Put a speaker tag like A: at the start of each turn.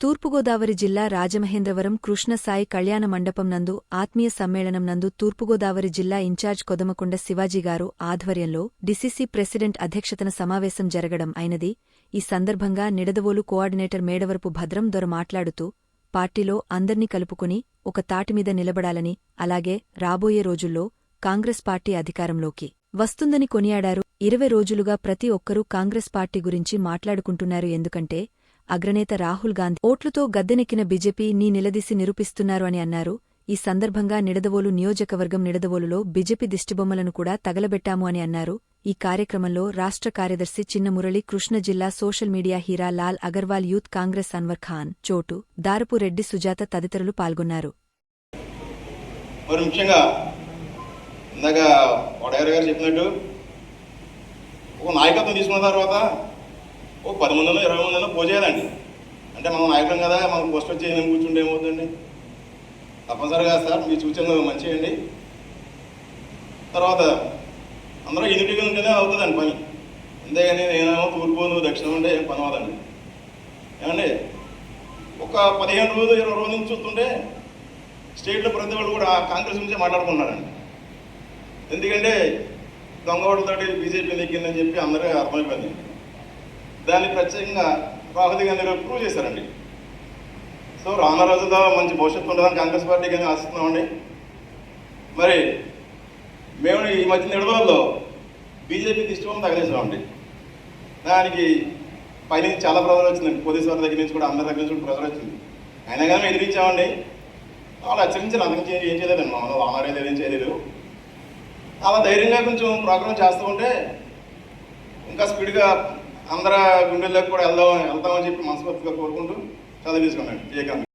A: తూర్పుగోదావరి జిల్లా రాజమహేంద్రవరం కృష్ణసాయి కళ్యాణ మండపం నందు ఆత్మీయ సమ్మేళనం నందు తూర్పుగోదావరి జిల్లా ఇన్ఛార్జ్ కొదమకొండ శివాజీగారు ఆధ్వర్యంలో డిసిసి ప్రెసిడెంట్ అధ్యక్షతన సమావేశం జరగడం అయినది. ఈ సందర్భంగా నిడదవోలు కోఆర్డినేటర్ మేడవరపు భద్రం దొర మాట్లాడుతూ పార్టీలో అందర్నీ కలుపుకుని ఒక తాటిమీద నిలబడాలని అలాగే రాబోయే రోజుల్లో కాంగ్రెస్ పార్టీ అధికారంలోకి వస్తుందని కొనియాడారు. ఇరవై రోజులుగా ప్రతి ఒక్కరూ కాంగ్రెస్ పార్టీ గురించి మాట్లాడుకుంటున్నారు. ఎందుకంటే అగ్రనేత రాహుల్ గాంధీ ఓట్లుతో గద్దెనెక్కిన బీజేపీ నీ నిలదీసి నిరూపిస్తున్నారు అని అన్నారు. ఈ సందర్భంగా నిడదవోలు నియోజకవర్గం నిడదవోలులో బీజేపీ దిష్టిబొమ్మలను కూడా తగలబెట్టాము అని అన్నారు. ఈ కార్యక్రమంలో రాష్ట్ర కార్యదర్శి చిన్న మురళి కృష్ణ జిల్లా social media Hira Lal Agarwal youth Congress Anwar Khan Chotu Darapu Reddy Sujatha తదితరులు పాల్గొన్నారు.
B: మరి ముఖ్యంగా ఇందాక గారు చెప్పినట్టు ఒక నాయకత్వం తీసుకున్న తర్వాత ఓ పది మందిలో ఇరవై మందిలో పోజేయాలండి అంటే మనం నాయకులం కదా మనం పోస్ట్ వచ్చి ఏమేమి కూర్చుంటే ఏమవుతుందండి? తప్పనిసరిగా సార్ మీ సూచనలు మంచియండి తర్వాత అందరూ యూనిటీగా ఉంటేనే అవుతుందండి పని. అంతేగాని నేనేమో తూర్పు నువ్వు దక్షిణం అంటే ఏం పని అవదండి ఏమండి? ఒక పదిహేను రోజులు ఇరవై రోజుల నుంచి చూస్తుంటే స్టేట్లో ప్రతి వాళ్ళు కూడా కాంగ్రెస్ నుంచే మాట్లాడుకున్నారండి ఎందుకంటే దొంగవాడితోటి బీజేపీ నెగ్గిందని చెప్పి అందరికీ అర్థమైపోయింది. దాన్ని ప్రత్యేకంగా రాహుల్ గాంధీ గారు ప్రూవ్ చేశారండి. సో రానున్న రోజుల్లో మంచి భవిష్యత్తు ఉంటుందని కాంగ్రెస్ పార్టీ కానీ ఆశిస్తున్నామండి. మరి మేము ఈ మధ్య నిడదవల్లో బీజేపీ దిష్టిబొమ్మ తగిలేసామండి దానికి పైనుంచి చాలా ప్రజలు వచ్చిందండి. పోలీసు వారి దగ్గర నుంచి కూడా అందరి దగ్గర నుంచి కూడా ప్రజలు వచ్చింది. అయినా కానీ మేము ఎదిరించామండి. వాళ్ళు హెచ్చరించారు అందుకు ఏం చేయలేదండి. మమ్మల్ని వానారేది ఏం చేయలేదు. అలా ధైర్యంగా కొంచెం ప్రోగ్రామ్ చేస్తూ ఉంటే ఇంకా స్పీడ్గా అందరూ గుండెల్లోకి కూడా వెళ్దాం వెళ్దామని చెప్పి మనస్ఫూర్తిగా కోరుకుంటూ చదివించుకున్నాను విజయకాంత్.